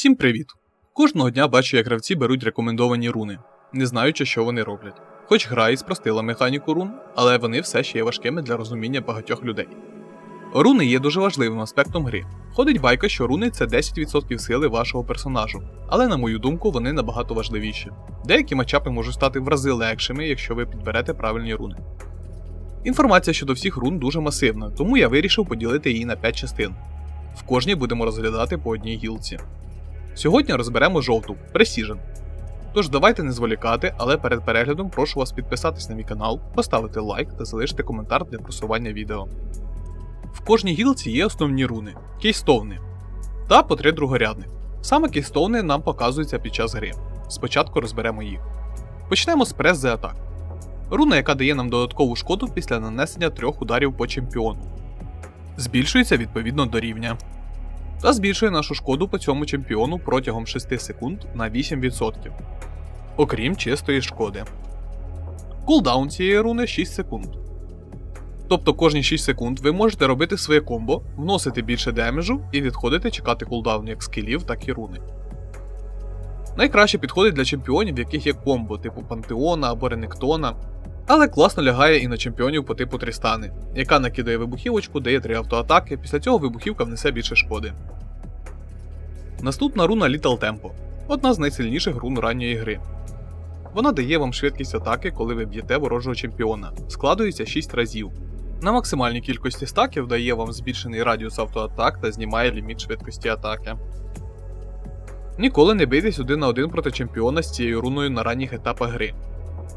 Всім привіт! Кожного дня бачу, як гравці беруть рекомендовані руни, не знаючи, що вони роблять. Хоч гра і спростила механіку рун, але вони все ще є важкими для розуміння багатьох людей. Руни є дуже важливим аспектом гри. Ходить байка, що руни це 10% сили вашого персонажу, але на мою думку, вони набагато важливіші. Деякі матчапи можуть стати в рази легшими, якщо ви підберете правильні руни. Інформація щодо всіх рун дуже масивна, тому я вирішив поділити її на 5 частин. В кожній будемо розглядати по одній гілці. Сьогодні розберемо жовту Precision. Тож давайте не зволікати, але перед переглядом прошу вас підписатись на мій канал, поставити лайк та залишити коментар для просування відео. В кожній гілці є основні руни кейстоуни та по три другорядних. Саме кейстоуни нам показуються під час гри. Спочатку розберемо їх. Почнемо з Press the Attack. Руна, яка дає нам додаткову шкоду після нанесення трьох ударів по чемпіону. Збільшується відповідно до рівня та збільшує нашу шкоду по цьому чемпіону протягом 6 секунд на 8%, окрім чистої шкоди. Кулдаун цієї руни 6 секунд. Тобто кожні 6 секунд ви можете робити своє комбо, вносити більше демеджу і відходити чекати кулдаун як скілів, так і руни. Найкраще підходить для чемпіонів, в яких є комбо, типу Пантеона або Ренектона, але класно лягає і на чемпіонів по типу Трістани, яка накидає вибухівочку, дає 3 автоатаки, після цього вибухівка внесе більше шкоди. Наступна руна Little Tempo одна з найсильніших рун ранньої гри. Вона дає вам швидкість атаки, коли ви б'єте ворожого чемпіона, складується 6 разів. На максимальній кількості стаків дає вам збільшений радіус автоатак та знімає ліміт швидкості атаки. Ніколи не бийтесь один на один проти чемпіона з цією руною на ранніх етапах гри.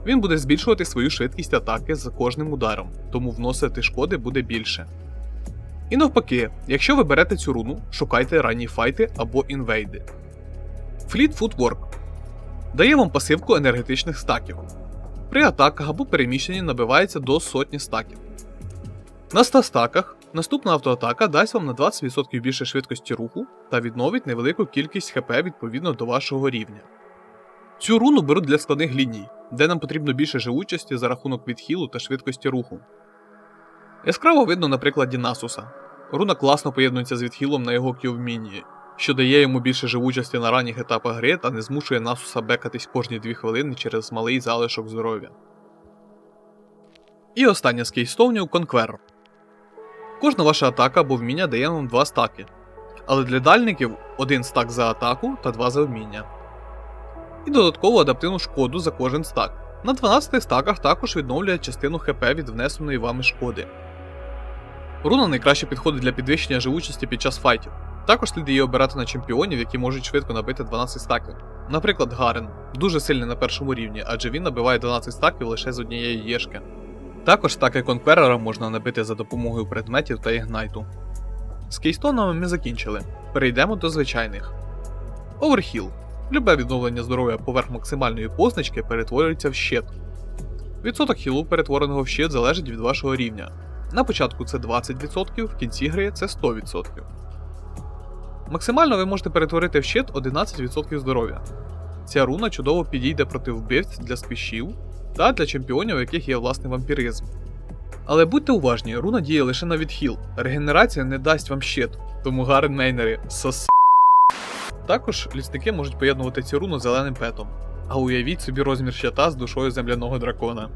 Він буде збільшувати свою швидкість атаки з кожним ударом, тому вносити шкоди буде більше. І навпаки, якщо ви берете цю руну, шукайте ранні файти або інвейди. Fleet Footwork дає вам пасивку енергетичних стаків. При атаках або переміщенні набивається до сотні стаків. На 100 стаках наступна автоатака дасть вам на 20% більше швидкості руху та відновить невелику кількість ХП відповідно до вашого рівня. Цю руну беруть для складних ліній, де нам потрібно більше живучості за рахунок відхилу та швидкості руху. Яскраво видно на прикладі Насуса. Руна класно поєднується з відхилом на його Q-вмінні, що дає йому більше живучості на ранніх етапах гри та не змушує Насуса бекатись кожні 2 хвилини через малий залишок здоров'я. І остання з кейстоунів Conqueror. Кожна ваша атака або вміння дає вам 2 стаки, але для дальників один стак за атаку та 2 за вміння. І додаткову адаптивну шкоду за кожен стак. На 12 стаках також відновлює частину ХП від внесеної вами шкоди. Руна найкраще підходить для підвищення живучості під час файтів. Також слід її обирати на чемпіонів, які можуть швидко набити 12 стаків. Наприклад, Гарен дуже сильний на першому рівні, адже він набиває 12 стаків лише з однієї єшки. Також стаки конкверера можна набити за допомогою предметів та ігнайту. З кейстонами ми закінчили. Перейдемо до звичайних. Оверхіл. Любе відновлення здоров'я поверх максимальної позначки перетворюється в щит. Відсоток хілу, перетвореного в щит, залежить від вашого рівня. На початку це 20%, в кінці гри це 100%. Максимально ви можете перетворити в щит 11% здоров'я. Ця руна чудово підійде проти вбивць для сквішів та для чемпіонів, у яких є власний вампіризм. Але будьте уважні, руна діє лише на відхил. Регенерація не дасть вам щит, тому гарен мейнери сос. Також лісники можуть поєднувати цю руну зеленим петом. А уявіть собі розмір щита з душою земляного дракона.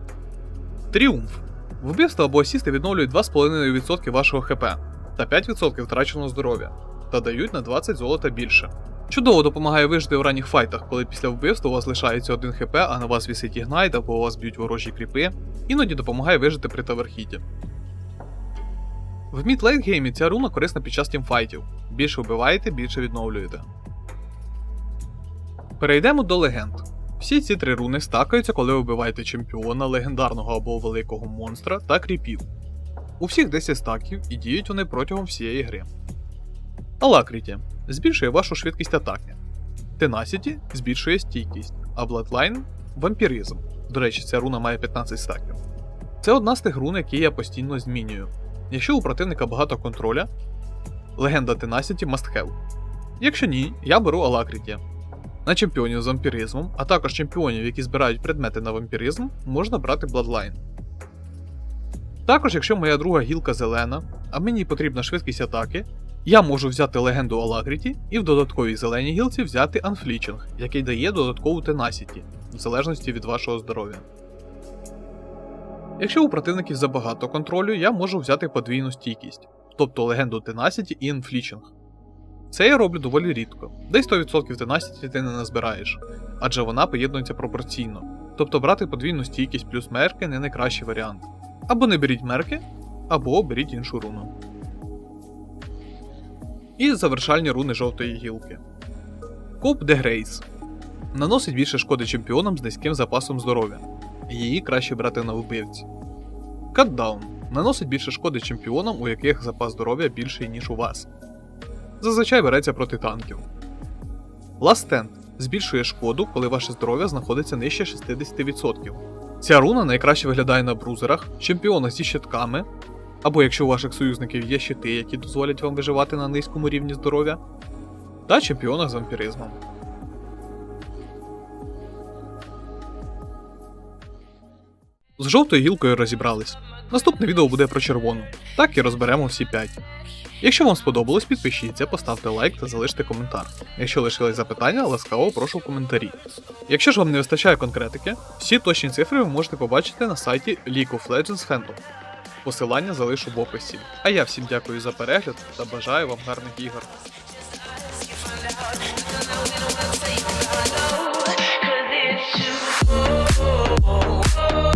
Тріумф. Вбивство або асісти відновлюють 2,5% вашого ХП та 5% втраченого здоров'я, та дають на 20 золота більше. Чудово допомагає вижити в ранніх файтах, коли після вбивства у вас лишається 1 хп, а на вас вісить ігнайт або у вас б'ють ворожі кріпи, іноді допомагає вижити при таверхіті. В мід-лейт геймі ця руна корисна під час тімфайтів. Більше вбиваєте, більше відновлюєте. Перейдемо до легенд. Всі ці три руни стакаються, коли вбиваєте чемпіона, легендарного або великого монстра та кріпів. У всіх 10 стаків і діють вони протягом всієї гри. Алакріті збільшує вашу швидкість атаки. Tenacity збільшує стійкість, а Bloodline вампіризм. До речі, ця руна має 15 стаків. Це одна з тих рун, які я постійно змінюю. Якщо у противника багато контроля, легенда Tenacity must have. Якщо ні, я беру Алакріті. На чемпіонів з вампіризмом, а також чемпіонів, які збирають предмети на вампіризм, можна брати Bloodline. Також, якщо моя друга гілка зелена, а мені потрібна швидкість атаки, Я можу взяти легенду Алагріті і в додатковій зеленій гілці взяти Unflinching, який дає додаткову Tenacity, в залежності від вашого здоров'я. Якщо у противників забагато контролю, я можу взяти подвійну стійкість, тобто легенду Tenacity і Infliching. Це я роблю доволі рідко, десь 100% Tenacity ти не назбираєш, адже вона поєднується пропорційно. Тобто брати подвійну стійкість плюс мерки не найкращий варіант. Або не беріть мерки, або беріть іншу руну. І завершальні руни жовтої гілки. Коп де Грейс. Наносить більше шкоди чемпіонам з низьким запасом здоров'я. Її краще брати на вбивці. Катдаун наносить більше шкоди чемпіонам, у яких запас здоров'я більший, ніж у вас. Зазвичай береться проти танків. Last Stand збільшує шкоду, коли ваше здоров'я знаходиться нижче 60%. Ця руна найкраще виглядає на брузерах, чемпіонах зі щитками, або якщо у ваших союзників є щити, які дозволять вам виживати на низькому рівні здоров'я, та чемпіонах з вампіризмом. З жовтою гілкою розібрались. Наступне відео буде про червону. Так і розберемо всі 5. Якщо вам сподобалось, підпишіться, поставте лайк та залиште коментар. Якщо лишились запитання, ласкаво прошу в коментарі. Якщо ж вам не вистачає конкретики, всі точні цифри ви можете побачити на сайті League of Legends Fandom. Посилання залишу в описі. А я всім дякую за перегляд та бажаю вам гарних ігор. Cause it's you.